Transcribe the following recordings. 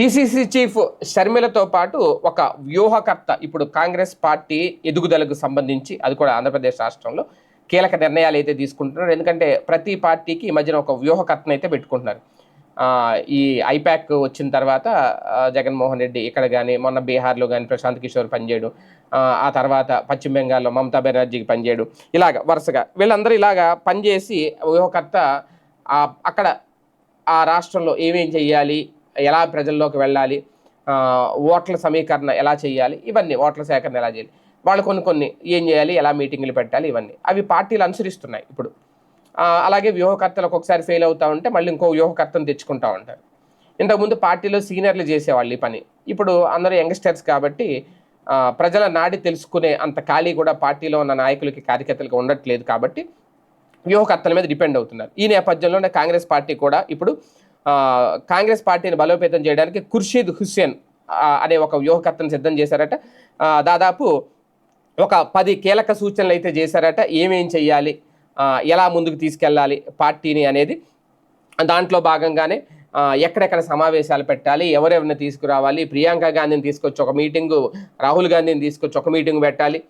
PCC chief షర్మిలతో పాటు ఒక వ్యూహకర్త ఇప్పుడు కాంగ్రెస్ పార్టీ ఎదుగుదలకు సంబంధించి అది కూడా ఆంధ్రప్రదేశ్ రాష్ట్రంలో కీలక నిర్ణయాలు అయితే తీసుకుంటున్నారు. ఎందుకంటే ప్రతి పార్టీకి ఈ మధ్యన ఒక వ్యూహకర్తను అయితే పెట్టుకుంటున్నారు. ఈ ఐపాక్ వచ్చిన తర్వాత జగన్మోహన్ రెడ్డి ఇక్కడ కానీ మొన్న బీహార్లో కానీ ప్రశాంత్ కిషోర్ పనిచేయడం. ఆ, తర్వాత పశ్చిమ బెంగాల్లో మమతా బెనర్జీకి పనిచేయడం. ఇలాగ వరుసగా వీళ్ళందరూ ఇలాగా పనిచేసి వ్యూహకర్త అక్కడ ఆ రాష్ట్రంలో ఏమేం చేయాలి ఎలా ప్రజల్లోకి వెళ్ళాలి? ఓట్ల సమీకరణ ఎలా చేయాలి? ఇవన్నీ ఓట్ల సేకరణ ఎలా చేయాలి? వాళ్ళు కొన్ని కొన్ని ఏం చేయాలి? ఎలా మీటింగ్లు పెట్టాలి? ఇవన్నీ. అవి పార్టీలు అనుసరిస్తున్నాయి ఇప్పుడు. అలాగే వ్యూహకర్తలు ఒక్కొక్కసారి ఫెయిల్ అవుతా ఉంటే మళ్ళీ ఇంకో వ్యూహకర్తను తెచ్చుకుంటా ఉంటారు. ఇంతకుముందు పార్టీలో సీనియర్లు చేసేవాళ్ళు ఈ పని. ఇప్పుడు అందరూ యంగ్స్టర్స్ కాబట్టి ప్రజల నాడి తెలుసుకునే అంత ఖాళీ కూడా పార్టీలో ఉన్న నాయకులకి కార్యకర్తలకు ఉండట్లేదు కాబట్టి వ్యూహకర్తల మీద డిపెండ్ అవుతున్నారు. ఈ నేపథ్యంలోనే కాంగ్రెస్ పార్టీ కూడా ఇప్పుడు కాంగ్రెస్ పార్టీని బలోపేతం చేయడానికి ఖుర్షీద్ హుస్సేన్ అనే ఒక వ్యూహకర్తను సిద్ధం చేశారట. దాదాపు ఒక పది కీలక సూచనలు అయితే చేశారట. ఏమేం చేయాలి ఎలా ముందుకు తీసుకెళ్ళాలి పార్టీని అనేది. దాంట్లో భాగంగానే ఎక్కడెక్కడ సమావేశాలు పెట్టాలి? ఎవరెవరిని తీసుకురావాలి? ప్రియాంక గాంధీని తీసుకొచ్చి ఒక మీటింగు రాహుల్ గాంధీని తీసుకొచ్చి ఒక మీటింగ్ పెట్టాలి.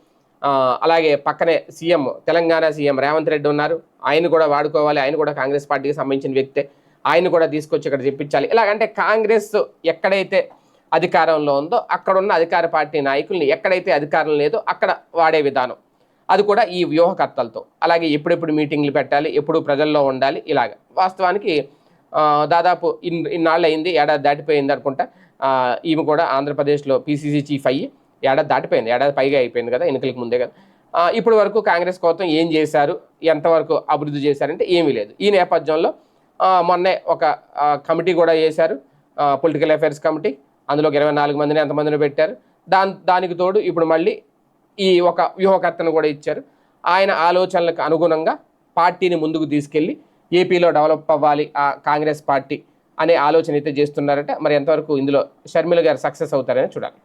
అలాగే పక్కనే సీఎం తెలంగాణ సీఎం రేవంత్ రెడ్డి ఉన్నారు. ఆయన కూడా వాడుకోవాలి. ఆయన కూడా కాంగ్రెస్ పార్టీకి సంబంధించిన వ్యక్తే. ఆయన కూడా తీసుకొచ్చి ఇక్కడ చెప్పించాలి ఇలాగంటే కాంగ్రెస్ ఎక్కడైతే అధికారంలో ఉందో అక్కడ ఉన్న అధికార పార్టీ నాయకుల్ని ఎక్కడైతే అధికారం లేదో అక్కడ వాడే విధానం. అది కూడా ఈ వ్యూహకర్తలతో. అలాగే ఎప్పుడెప్పుడు మీటింగ్లు పెట్టాలి ఎప్పుడు ప్రజల్లో ఉండాలి ఇలాగ. వాస్తవానికి దాదాపు ఇన్ ఇన్నాళ్ళు అయింది ఏడాది దాటిపోయింది అనుకుంటా. ఈమె కూడా ఆంధ్రప్రదేశ్లో పీసీసీ చీఫ్ అయ్యి ఏడాది దాటిపోయింది. ఏడాది పైగా అయిపోయింది కదా ఎన్నికలకు ముందే కదా. ఇప్పటి వరకు కాంగ్రెస్ కోసం ఏం చేశారు ఎంతవరకు అభివృద్ధి చేశారంటే ఏమీ లేదు. ఈ నేపథ్యంలో మొన్నే ఒక కమిటీ కూడా చేశారు పొలిటికల్ అఫైర్స్ కమిటీ. అందులోకి ఇరవై నాలుగు మందిని ఎంతమందిని పెట్టారు. దాని దానికి తోడు ఇప్పుడు మళ్ళీ ఈ ఒక వ్యూహకర్తను కూడా ఇచ్చారు. ఆయన ఆలోచనలకు అనుగుణంగా పార్టీని ముందుకు తీసుకెళ్ళి ఏపీలో డెవలప్ అవ్వాలి ఆ కాంగ్రెస్ పార్టీ అనే ఆలోచన అయితే చేస్తున్నారట. మరి ఎంతవరకు ఇందులో షర్మిల గారు సక్సెస్ అవుతారని చూడాలి.